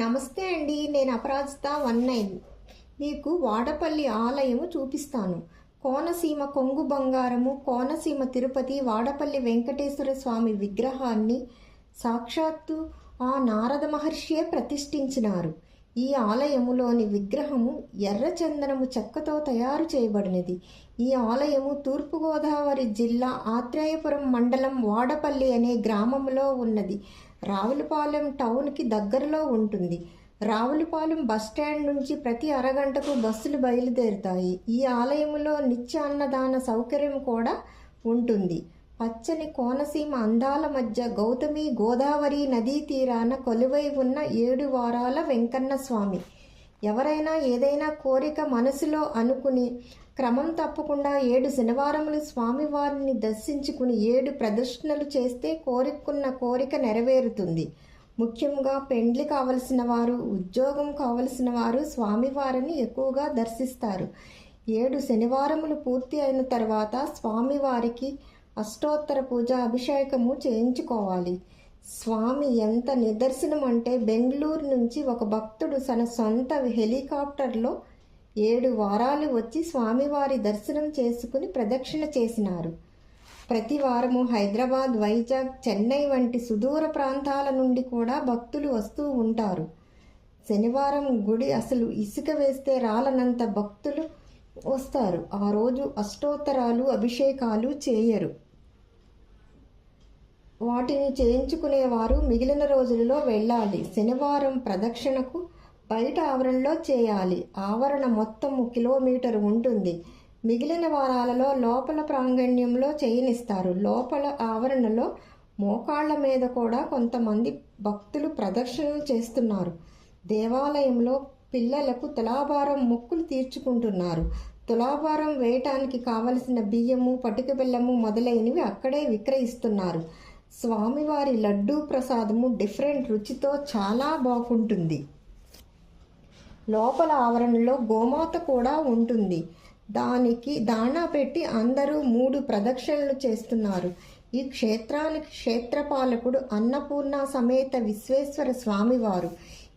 నమస్తే అండి నేను అపరాజిత వన్ నైన్ మీకు వాడపల్లి ఆలయము చూపిస్తాను. కోనసీమ కొంగు బంగారము కోనసీమ తిరుపతి వాడపల్లి వెంకటేశ్వర స్వామి విగ్రహాన్ని సాక్షాత్తు ఆ నారద మహర్షియే ప్రతిష్ఠించినారు. ఈ ఆలయములోని విగ్రహము ఎర్రచందనము చెక్కతో తయారు చేయబడినది. ఈ ఆలయము తూర్పుగోదావరి జిల్లా ఆత్రేయపురం మండలం వాడపల్లి అనే గ్రామంలో ఉన్నది. రావులపాలెం టౌన్కి దగ్గరలో ఉంటుంది. రావులపాలెం బస్ స్టాండ్ నుంచి ప్రతి అరగంటకు బస్సులు బయలుదేరుతాయి. ఈ ఆలయంలో నిత్య అన్నదాన సౌకర్యం కూడా ఉంటుంది. పచ్చని కోనసీమ అందాల మధ్య గౌతమి గోదావరి నదీ తీరాన కొలువై ఉన్న ఏడు వారాల వెంకన్న స్వామి. ఎవరైనా ఏదైనా కోరిక మనసులో అనుకుని క్రమం తప్పకుండా ఏడు శనివారములు స్వామివారిని దర్శించుకుని ఏడు ప్రదర్శనలు చేస్తే కోరికున్న కోరిక నెరవేరుతుంది. ముఖ్యంగా పెండ్లి కావలసిన వారు ఉద్యోగం కావలసిన వారు స్వామివారిని ఎక్కువగా దర్శిస్తారు. ఏడు శనివారములు పూర్తి అయిన తర్వాత స్వామివారికి అష్టోత్తర పూజ అభిషేకము చేయించుకోవాలి. స్వామి ఎంత నిదర్శనం అంటే బెంగళూరు నుంచి ఒక భక్తుడు తన సొంత హెలికాప్టర్లో ఏడు వారాలు వచ్చి స్వామివారి దర్శనం చేసుకుని ప్రదక్షిణ చేసినారు. ప్రతి వారము హైదరాబాద్ వైజాగ్ చెన్నై వంటి సుదూర ప్రాంతాల నుండి కూడా భక్తులు వస్తూ ఉంటారు. శనివారం గుడి అసలు ఇసుక వేస్తే రాలనంత భక్తులు వస్తారు. ఆ రోజు అష్టోత్తరాలు అభిషేకాలు చేయరు. వాటిని చేయించుకునేవారు మిగిలిన రోజులలో వెళ్ళాలి. శనివారం ప్రదక్షిణకు బయట ఆవరణలో చేయాలి. ఆవరణ మొత్తం కిలోమీటర్ ఉంటుంది. మిగిలిన వారాలలో లోపల ప్రాంగణ్యంలో చేయనిస్తారు. లోపల ఆవరణలో మోకాళ్ళ మీద కూడా కొంతమంది భక్తులు ప్రదర్శనలు చేస్తున్నారు. దేవాలయంలో పిల్లలకు తులాభారం మొక్కులు తీర్చుకుంటున్నారు. తులాభారం వేయటానికి కావలసిన బియ్యము పటిక బెల్లము మొదలైనవి అక్కడే విక్రయిస్తున్నారు. స్వామివారి లడ్డూ ప్రసాదము డిఫరెంట్ రుచితో చాలా బాగుంటుంది. లోపల ఆవరణలో గోమాత కూడా ఉంటుంది. దానికి దాణా పెట్టి అందరూ మూడు ప్రదక్షిణలు చేస్తున్నారు. ఈ క్షేత్రానికి క్షేత్రపాలకుడు అన్నపూర్ణ సమేత విశ్వేశ్వర స్వామివారు.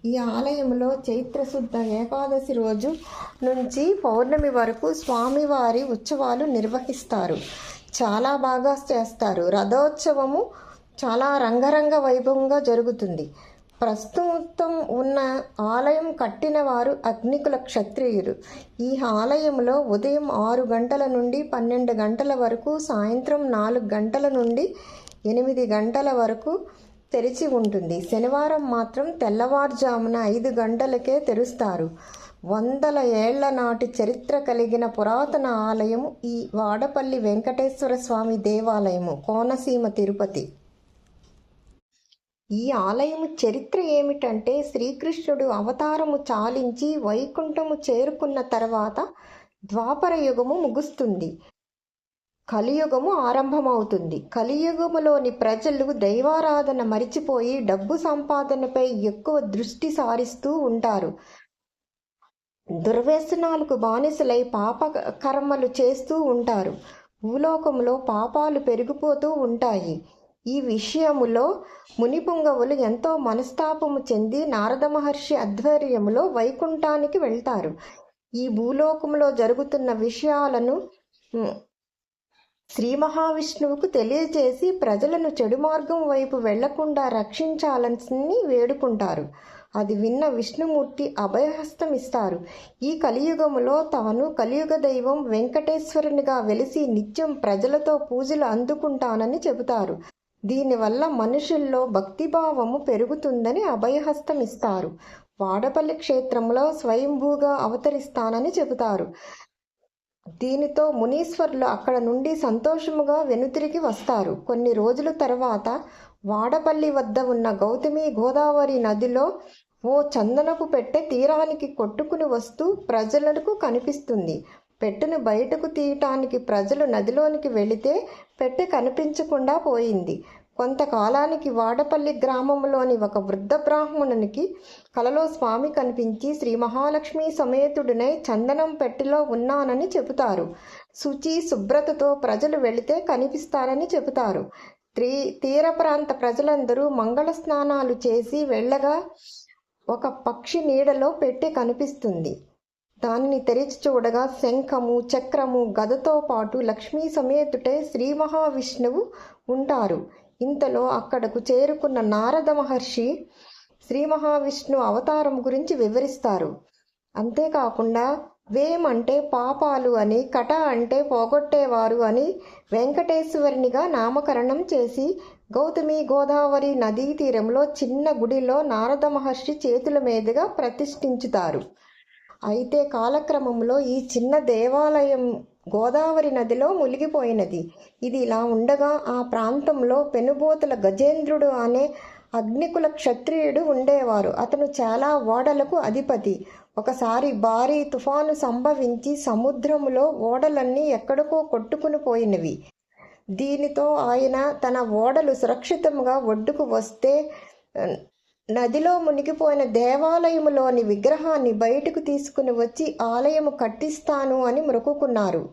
ఈ ఆలయంలో చైత్రశుద్ధ ఏకాదశి రోజు నుంచి పౌర్ణమి వరకు స్వామివారి ఉత్సవాలు నిర్వహిస్తారు. చాలా బాగా చేస్తారు. రథోత్సవము చాలా రంగరంగ వైభవంగా జరుగుతుంది. ప్రస్తుతం ఉన్న ఆలయం కట్టిన వారు అగ్నికుల క్షత్రియులు. ఈ ఆలయంలో ఉదయం ఆరు గంటల నుండి పన్నెండు గంటల వరకు సాయంత్రం నాలుగు గంటల నుండి ఎనిమిది గంటల వరకు తెరిచి ఉంటుంది. శనివారం మాత్రం తెల్లవారుజామున ఐదు గంటలకే తెరుస్తారు. వందల ఏళ్ళ నాటి చరిత్ర కలిగిన పురాతన ఆలయము ఈ వాడపల్లి వెంకటేశ్వర స్వామి దేవాలయము కోనసీమ తిరుపతి. ఈ ఆలయము చరిత్ర ఏమిటంటే శ్రీకృష్ణుడు అవతారము చాలించి వైకుంఠము చేరుకున్న తర్వాత ద్వాపర యుగము ముగుస్తుంది. కలియుగము ఆరంభమవుతుంది. కలియుగములోని ప్రజలు దైవారాధన మరిచిపోయి డబ్బు సంపాదనపై ఎక్కువ దృష్టి సారిస్తూ ఉంటారు. దుర్వ్యసనాలకు బానిసలై పాప కర్మలు చేస్తూ ఉంటారు. భూలోకంలో పాపాలు పెరిగిపోతూ ఉంటాయి. ఈ విషయములో మునిపుంగవులు ఎంతో మనస్తాపము చెంది నారద మహర్షి ఆధ్వర్యములో వైకుంఠానికి వెళ్తారు. ఈ భూలోకంలో జరుగుతున్న విషయాలను శ్రీ మహావిష్ణువుకు తెలియజేసి ప్రజలను చెడు మార్గం వైపు వెళ్ళకుండా రక్షించాలని వేడుకుంటారు. అది విన్న విష్ణుమూర్తి అభయహస్తం ఇస్తారు. ఈ కలియుగములో తాను కలియుగ దైవం వెంకటేశ్వరునిగా వెలిసి నిత్యం ప్రజలతో పూజలు అందుకుంటానని చెబుతారు. దీనివల్ల మనుషుల్లో భక్తిభావము పెరుగుతుందని అభయహస్తం ఇస్తారు. వాడపల్లి క్షేత్రంలో స్వయంభూగా అవతరిస్తానని చెబుతారు. దీనితో మునీశ్వర్లు అక్కడ నుండి సంతోషముగా వెనుతిరిగి వస్తారు. కొన్ని రోజుల తర్వాత వాడపల్లి వద్ద ఉన్న గౌతమి గోదావరి నదిలో ఓ చందనపు పెట్టె తీరానికి కొట్టుకుని వస్తూ ప్రజలకు కనిపిస్తుంది. పెట్టెను బయటకు తీయటానికి ప్రజలు నదిలోనికి వెళితే పెట్టె కనిపించకుండా పోయింది. కొంతకాలానికి వాడపల్లి గ్రామంలోని ఒక వృద్ధ బ్రాహ్మణునికి కలలో స్వామి కనిపించి శ్రీ మహాలక్ష్మి సమేతుడినై చందనం పెట్టెలో ఉన్నానని చెబుతారు. శుచి శుభ్రతతో ప్రజలు వెళితే కనిపిస్తారని చెబుతారు. త్రీ తీర ప్రాంత ప్రజలందరూ మంగళ స్నానాలు చేసి వెళ్ళగా ఒక పక్షి నీడలో పెట్టె కనిపిస్తుంది. దానిని తెరిచి చూడగా శంఖము చక్రము గదతో పాటు లక్ష్మీ సమేతుటే శ్రీ మహావిష్ణువు ఉంటారు. ఇంతలో అక్కడకు చేరుకున్న నారద మహర్షి శ్రీ మహావిష్ణు అవతారం గురించి వివరిస్తారు. అంతేకాకుండా వేం అంటే పాపాలు అని కట అంటే పోగొట్టేవారు అని వెంకటేశ్వరునిగా నామకరణం చేసి గౌతమి గోదావరి నదీ తీరంలో చిన్న గుడిలో నారద మహర్షి చేతుల మీదుగా ప్రతిష్ఠించుతారు. అయితే కాలక్రమంలో ఈ చిన్న దేవాలయం గోదావరి నదిలో మునిగిపోయినది. ఇది ఇలా ఉండగా ఆ ప్రాంతంలో పెనుబోతుల గజేంద్రుడు అనే అగ్నికుల క్షత్రియుడు ఉండేవారు. అతను చాలా ఓడలకు అధిపతి. ఒకసారి భారీ తుఫాను సంభవించి సముద్రములో ఓడలన్నీ ఎక్కడికో కొట్టుకుని పోయినవి. దీనితో ఆయన తన ఓడలు సురక్షితంగా ఒడ్డుకు వస్తే నదిలో మునిగిపోయిన దేవాలయములోని విగ్రహాన్ని బయటకు తీసుకుని వచ్చి ఆలయము కట్టిస్తాను అని మురుకుకున్నారు.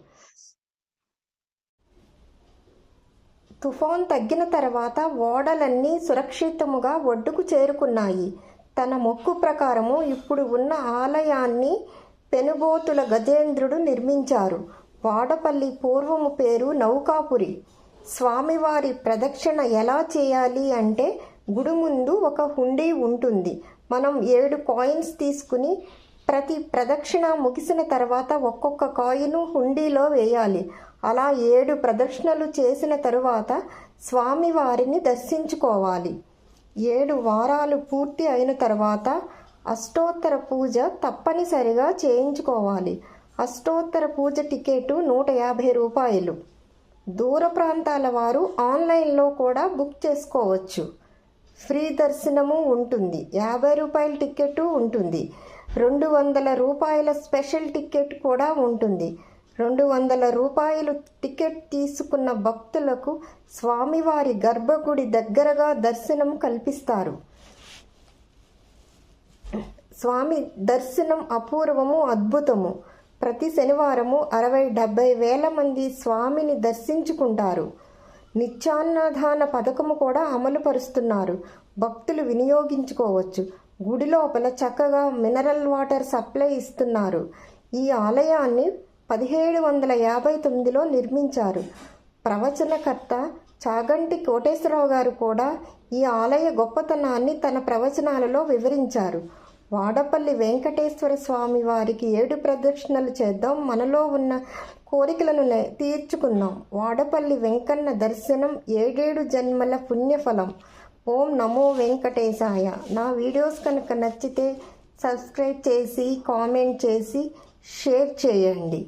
తుఫాన్ తగ్గిన తర్వాత ఓడలన్నీ సురక్షితముగా ఒడ్డుకు చేరుకున్నాయి. తన మొక్కు ప్రకారము ఇప్పుడు ఉన్న ఆలయాన్ని పెనుబోతుల గజేంద్రుడు నిర్మించారు. వాడపల్లి పూర్వము పేరు నౌకాపురి. స్వామివారి ప్రదక్షిణ ఎలా చేయాలి అంటే గుడి ముందు ఒక హుండీ ఉంటుంది. మనం ఏడు కాయిన్స్ తీసుకుని ప్రతి ప్రదక్షిణ ముగిసిన తర్వాత ఒక్కొక్క కాయిన్ హుండీలో వేయాలి. అలా ఏడు ప్రదక్షిణలు చేసిన తరువాత స్వామివారిని దర్శించుకోవాలి. ఏడు వారాలు పూర్తి అయిన తర్వాత అష్టోత్తర పూజ తప్పనిసరిగా చేయించుకోవాలి. అష్టోత్తర పూజ టికెట్ నూట యాభై రూపాయలు. దూర ప్రాంతాల వారు ఆన్లైన్లో కూడా బుక్ చేసుకోవచ్చు. ఫ్రీ దర్శనము ఉంటుంది. యాభై రూపాయల టికెట్ ఉంటుంది. రెండు వందల రూపాయల స్పెషల్ టికెట్ కూడా ఉంటుంది. రెండు వందల రూపాయలు టికెట్ తీసుకున్న భక్తులకు స్వామివారి గర్భగుడి దగ్గరగా దర్శనం కల్పిస్తారు. స్వామి దర్శనం అపూర్వము అద్భుతము. ప్రతి శనివారము అరవై డెబ్బై వేల మంది స్వామిని దర్శించుకుంటారు. నిత్యాన్నదాన పథకము కూడా అమలు పరుస్తున్నారు. భక్తులు వినియోగించుకోవచ్చు. గుడి లోపల చక్కగా మినరల్ వాటర్ సప్లై ఇస్తున్నారు. ఈ ఆలయాన్ని పదిహేడు వందల యాభై తొమ్మిదిలో నిర్మించారు. ప్రవచనకర్త చాగంటి కోటేశ్వరరావు గారు కూడా ఈ ఆలయ గొప్పతనాన్ని తన ప్రవచనాలలో వివరించారు. వాడపల్లి వెంకటేశ్వర స్వామి వారికి ఏడు ప్రదక్షిణలు చేద్దాం. మనలో ఉన్న కోరికలను తీర్చుకుందాం. వాడపల్లి వెంకన్న దర్శనం ఏడేడు జన్మల పుణ్యఫలం. ఓం నమో వెంకటేశాయ. నా వీడియోస్ కనుక నచ్చితే సబ్స్క్రైబ్ చేసి కామెంట్ చేసి షేర్ చేయండి.